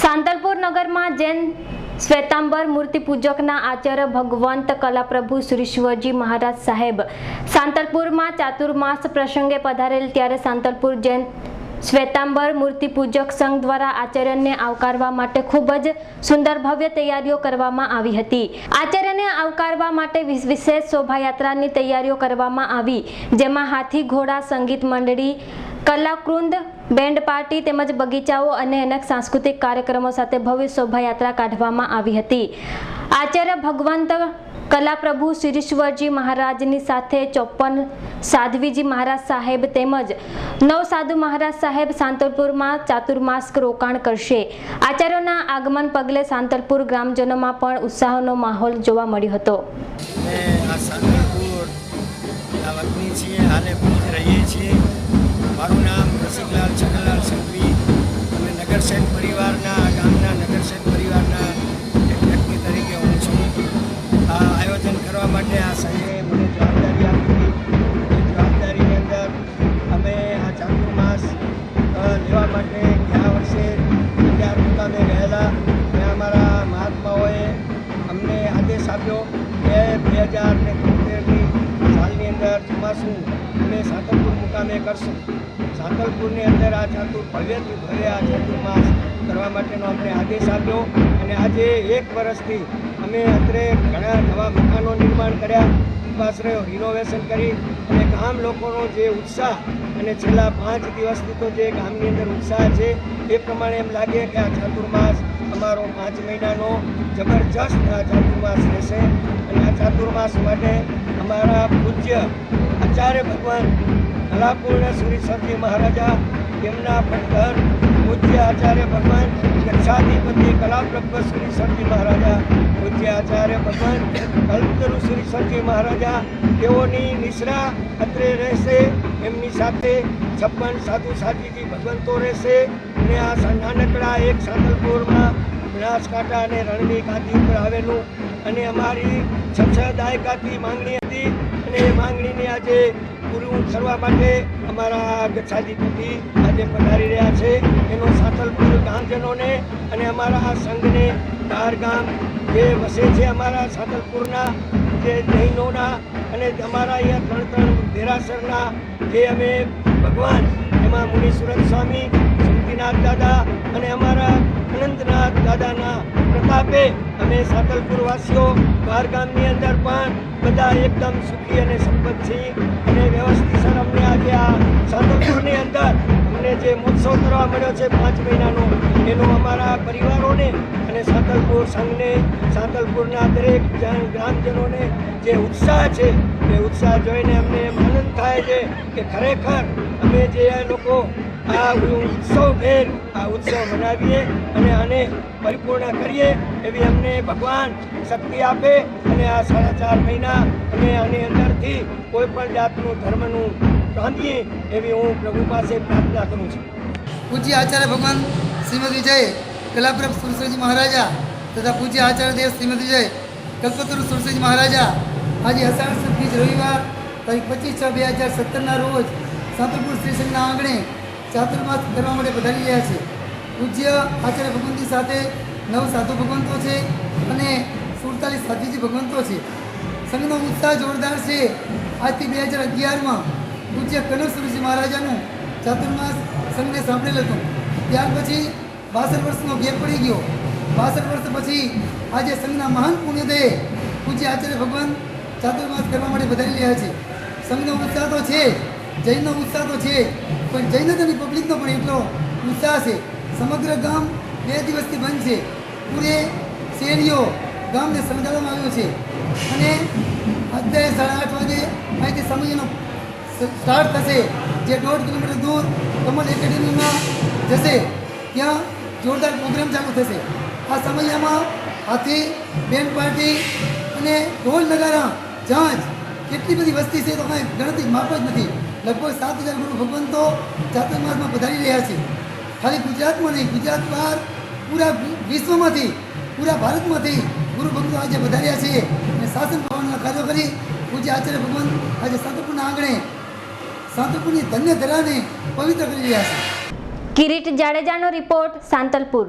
સાંતલપુર નગરમાં જૈન શ્વેતાંબર મૂર્તિ પૂજકના આચાર્ય ભગવંત કલાપ્રભુ શ્રી શિવજી મહારાજ સાહેબ સાંતલપુરમાં ચાતુર્માસ પ્રસંગે પધારેલ ત્યારે સાંતલપુર જૈન શ્વેતાંબર મૂર્તિ પૂજક સંઘ દ્વારા આચાર્યને આવકારવા માટે ખૂબ જ સુંદર ભવ્ય તૈયારીઓ કરવામાં આવી હતી. આચાર્યને આવકારવા માટે વિશેષ શોભાયાત્રાની તૈયારીઓ કરવામાં આવી, જેમાં હાથી ઘોડા સંગીત મંડળી કલાકૃંદ, બેન્ડ પાર્ટી તેમજ બગીચાઓ અને અનેક સાંસ્કૃતિક કાર્યક્રમો સાથે ભવ્ય શોભાયાત્રા કાઢવામાં આવી હતી. આચાર્ય ભગવંત કલાપ્રભુ શિરીશ્વરજી મહારાજની સાથે ચોપન સાધ્વીજી મહારાજ સાહેબ તેમજ નવ સાધુ મહારાજ સાહેબ સાંતલપુરમાં ચાતુર્માસ્ક રોકાણ કરશે. આચાર્યોના આગમન પગલે સાંતલપુર ગ્રામજનોમાં પણ ઉત્સાહનો માહોલ જોવા મળ્યો હતો. રહીએ છીએ. મારું નામ રસિકલાલ છગનલાલ સંઘવી અને નગરસેન પરિવારના ગામના નગરસેન પરિવારના એક વ્યક્તિ તરીકે હું છું. આ આયોજન કરવા માટે આ સંઘે મને જવાબદારી આપી. એ જવાબદારીની અંદર અમે આ ચાતુર્માસ માસ લેવા માટે ગયા વર્ષે અગિયાર મુકામે ગયેલા. ત્યાં અમારા મહાત્માઓએ અમને આદેશ આપ્યો કે બે હજાર ને સાંતલપુર મુકામે કરશું. સાંતલપુરની અંદર આ ચાતુર ભવ્યથી ભવ્ય આ ચાતુર્માસ કરવા માટેનો અમને આદેશ આપ્યો અને આજે એક વર્ષથી અમે અત્રે ઘણા નવા મકાનો નિર્માણ કર્યા, ઉપાશ્રયો રિનોવેશન કરી અને ગામ લોકોનો જે ઉત્સાહ અને છેલ્લા પાંચ દિવસથી તો જે ગામની અંદર ઉત્સાહ છે એ પ્રમાણે એમ લાગે કે આ ચાતુર્માસ અમારો પાંચ મહિનાનો જબરજસ્ત આ ચાતુર્માસ રહેશે અને આ ચાતુર્માસ માટે અમારા પૂજ્ય આચાર્ય ભગવાન કલાપૂર્ણ શ્રી સતી મહારાજા, તેમના પટઘર પૂજ્ય આચાર્ય ભગવાન કચ્છાધિપતિ કલાપ્રભ શ્રી સતી મહારાજા, પૂજ્ય આચાર્ય ભગવાન કલ્પતરુ શ્રી સતી મહારાજા, તેઓની નિશ્રા અત્રે રહેશે, એમની સાથે છપ્પન સાધુ સાધ્વીજી ભગવંતો રહેશે અને આ નાનકડા એક સાંતલપુરમાં બનાસકાંઠા અને રણની ગાંધી ઉપર આવેલું અને અમારી છ છ દાયકાથી માંગણી હતી અને એ માંગણીની આજે પૂરું કરવા માટે અમારા ગચ્છાધિપતિ આજે પધારી રહ્યા છે. એનો સાતલપુર ગામજનોને અને અમારા સંઘને બહાર ગામ જે વસે છે અમારા સાતલપુરના જે જૈનોના અને અમારા અહીંયા ત્રણ ત્રણ દેરાસરના જે અમે ભગવાન એમાં મુનિસુરત સ્વામી શક્તિનાથ દાદા અને અમારા અનંતનાથ દાદાના પ્રતાપે અમે સાતલપુર વાસીઓ બહાર ગામની અંદર પણ બધા એકદમ સુખી અને છીએ. અને વ્યવસ્થિત સર અમને આજે આ સાંતલપુરની અંદર અમને જે મહોત્સવ કરવા મળ્યો છે પાંચ મહિનાનો, એનો અમારા પરિવારોને અને સાંતલપુર સંઘને, સાંતલપુરના દરેક ગ્રામજનોને જે ઉત્સાહ છે, એ ઉત્સાહ જોઈને અમને એમ આનંદ થાય છે કે ખરેખર અમે જે લોકો આ ઉત્સવ ભેર આ ઉત્સવ મનાવીએ અને આને પરિપૂર્ણ કરીએ એવી અમને ભગવાન શક્તિ આપે અને આ સાડા ચાર મહિના અમે આની અંદરથી કોઈ પણ જાતનું ધર્મનું બાંધીએ એવી હું પ્રભુ પાસે પ્રાર્થના કરું છું. પૂજ્ય આચાર્ય ભગવાન શ્રીમતી જય કલાપ્રભ સુરસજી મહારાજા તથા પૂજ્ય આચાર્ય દેવ શ્રીમતી જય કલ્પતરુ સુરસજી મહારાજા. આજે અષાઢ બીજ રવિવાર, તારીખ પચીસ છ, બે હજાર સત્તરના રોજ સાતરપુર સ્ટેશનના આંગણે ચાતુર્માસ કરવા માટે પધારી રહ્યા છે. પૂજ્ય આચાર્ય ભગવંતી સાથે નવ સાધુ ભગવંતો છે અને સુડતાલીસ સાધુજી ભગવંતો છે. સંઘનો ઉત્સાહ જોરદાર છે. આજથી બે હજાર અગિયારમાં પૂજ્ય કનક સુરજી મહારાજાનું ચાતુર્માસ સંઘને સાંભળેલ હતું. ત્યાર પછી બાસઠ વર્ષનો ગેપ પડી ગયો. બાસઠ વર્ષ પછી આજે સંઘના મહાન પુણ્યદયે પૂજ્ય આચાર્ય ભગવાન ચાતુર્માસ કરવા માટે વધારી રહ્યા છે. સંઘનો ઉત્સાહ તો છે જૈનનો ઉત્સાહ તો છે, પણ જૈન અને પબ્લિકનો પણ એટલો ઉત્સાહ છે. સમગ્ર ગામ બે દિવસથી બંધ છે. પૂરે શેરીઓ ગામને શણગારવામાં આવ્યો છે. અને અત્યારે સાડા આઠ વાગે અહીંથી સમયનો સ્ટાર્ટ થશે, જે દોઢ કિલોમીટર દૂર કમલ એકેડેમીમાં જશે. ત્યાં જોરદાર પ્રોગ્રામ ચાલુ થશે. આ સમયમાં હાથી, બેન પાર્ટી અને ઢોલ નગારા જાંચ કેટલી બધી વસ્તી છે તો કાંઈ ગણતરી માપ જ નથી. લગભગ સાત હજાર ગુરુ ભગવંતો ચાતુર્માસમાં પધારી રહ્યા છે. ખાલી ગુજરાતમાં નહીં, ગુજરાત બહાર પૂરા વિશ્વમાંથી, પૂરા ભારતમાંથી ગુરુ ભક્તો આજે વધાર્યા છે અને શાસન ભવનના કાર્યો કરી પૂજ્ય આચાર્ય ભગવાન આજે સાંતપુરના આંગણે, સાંતપુરની ધન્ય ધરાને પવિત્ર કરી રહ્યા છે. કિરીટ જાડેજાનો રિપોર્ટ સાંતલપુર.